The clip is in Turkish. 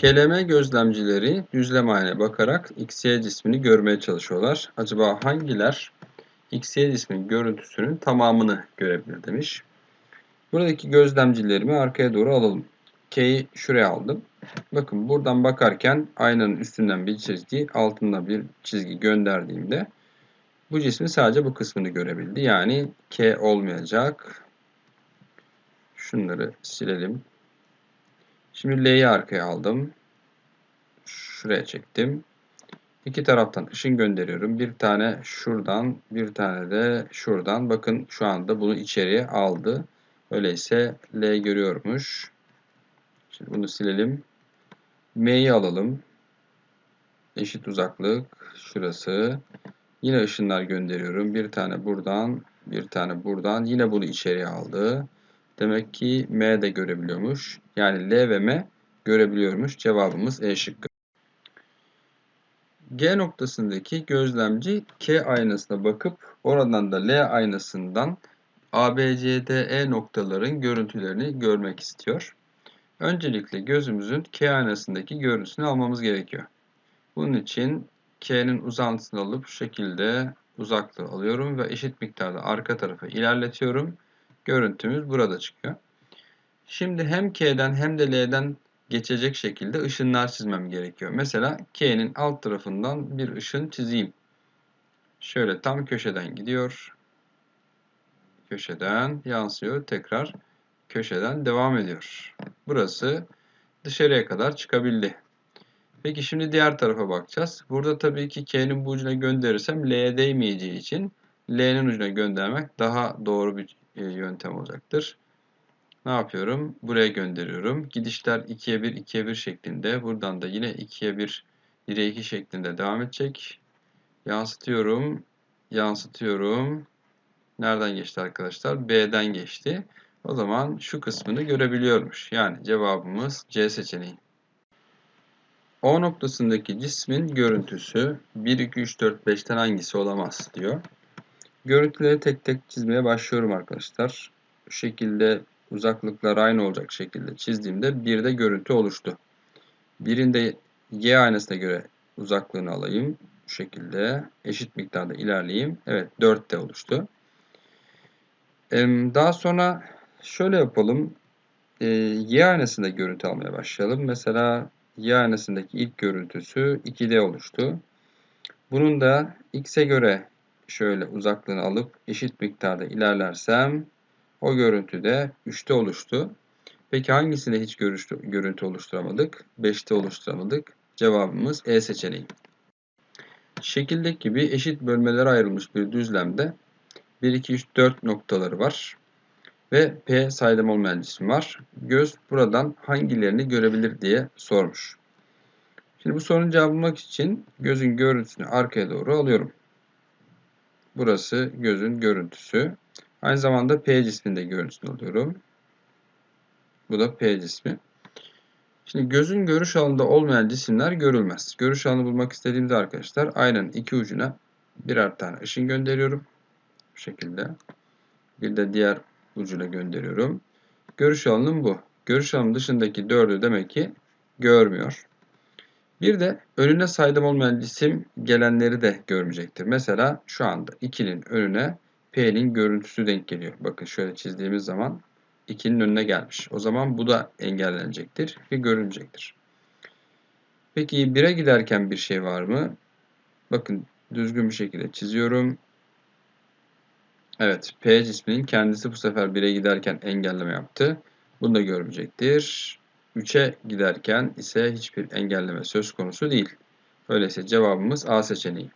KLM gözlemcileri düzlem haline bakarak XY cismini görmeye çalışıyorlar. Acaba hangiler XY cismin görüntüsünün tamamını görebilir demiş. Buradaki gözlemcilerimi arkaya doğru alalım. K'yi şuraya aldım. Bakın buradan bakarken aynanın üstünden bir çizgi, altından bir çizgi gönderdiğimde bu cismin sadece bu kısmını görebildi. Yani K olmayacak. Şunları silelim. Şimdi L'yi arkaya aldım. Şuraya çektim. İki taraftan ışın gönderiyorum. Bir tane şuradan, bir tane de şuradan. Bakın şu anda bunu içeriye aldı. Öyleyse L görüyormuş. Şimdi bunu silelim. M'yi alalım. Eşit uzaklık. Şurası. Yine ışınlar gönderiyorum. Bir tane buradan, bir tane buradan. Yine bunu içeriye aldı. Demek ki M de görebiliyormuş. Yani L ve M görebiliyormuş. Cevabımız E şıkkı. G noktasındaki gözlemci K aynasına bakıp oradan da L aynasından ABCDE noktaların görüntülerini görmek istiyor. Öncelikle gözümüzün K aynasındaki görüntüsünü almamız gerekiyor. Bunun için K'nin uzantısını alıp şu şekilde uzaklığı alıyorum ve eşit miktarda arka tarafa ilerletiyorum. Görüntümüz burada çıkıyor. Şimdi hem K'den hem de L'den geçecek şekilde ışınlar çizmem gerekiyor. Mesela K'nin alt tarafından bir ışın çizeyim. Şöyle tam köşeden gidiyor. Köşeden yansıyor. Tekrar köşeden devam ediyor. Burası dışarıya kadar çıkabildi. Peki şimdi diğer tarafa bakacağız. Burada tabii ki K'nin bu ucuna gönderirsem L'ye değmeyeceği için L'nin ucuna göndermek daha doğru bir yöntem olacaktır. Ne yapıyorum? Buraya gönderiyorum. Gidişler 2'ye 1, 2'ye 1 şeklinde. Buradan da yine 2'ye 1, 1'e 2 şeklinde devam edecek. Yansıtıyorum. Yansıtıyorum. Nereden geçti arkadaşlar? B'den geçti. O zaman şu kısmını görebiliyormuş. Yani cevabımız C seçeneği. O noktasındaki cismin görüntüsü 1, 2, 3, 4, 5'ten hangisi olamaz diyor. Görüntüleri tek tek çizmeye başlıyorum arkadaşlar. Bu şekilde uzaklıklar aynı olacak şekilde çizdiğimde bir de görüntü oluştu. Birinde y aynasına göre uzaklığını alayım. Bu şekilde eşit miktarda ilerleyeyim. Evet 4 de oluştu. Daha sonra şöyle yapalım. Y aynasında görüntü almaya başlayalım. Mesela Y aynasındaki ilk görüntüsü 2D oluştu. Bunun da x'e göre şöyle uzaklığını alıp eşit miktarda ilerlersem o görüntüde 3'te oluştu. Peki hangisinde hiç görüntü oluşturamadık? 5'te oluşturamadık. Cevabımız E seçeneği. Şekildeki gibi eşit bölmelere ayrılmış bir düzlemde 1, 2, 3, 4 noktaları var. Ve P saydam olmayan cisim var. Göz buradan hangilerini görebilir diye sormuş. Şimdi bu sorunun cevabı bulmak için gözün görüntüsünü arkaya doğru alıyorum. Burası gözün görüntüsü. Aynı zamanda P cisminde görüntüsünü alıyorum. Bu da P cismi. Şimdi gözün görüş alanında olmayan cisimler görülmez. Görüş alanı bulmak istediğimde arkadaşlar aynanın iki ucuna birer tane ışın gönderiyorum. Bu şekilde. Bir de diğer ucuna gönderiyorum. Görüş alanım bu. Görüş alanım dışındaki dördü demek ki görmüyor. Bir de önüne saydam olmayan cisim gelenleri de görmeyecektir. Mesela şu anda 2'nin önüne P'nin görüntüsü denk geliyor. Bakın şöyle çizdiğimiz zaman 2'nin önüne gelmiş. O zaman bu da engellenecektir ve görünecektir. Peki 1'e giderken bir şey var mı? Bakın düzgün bir şekilde çiziyorum. Evet P cisminin kendisi bu sefer 1'e giderken engelleme yaptı. Bunu da görmeyecektir. 3'e giderken ise hiçbir engelleme söz konusu değil. Öyleyse cevabımız A seçeneği.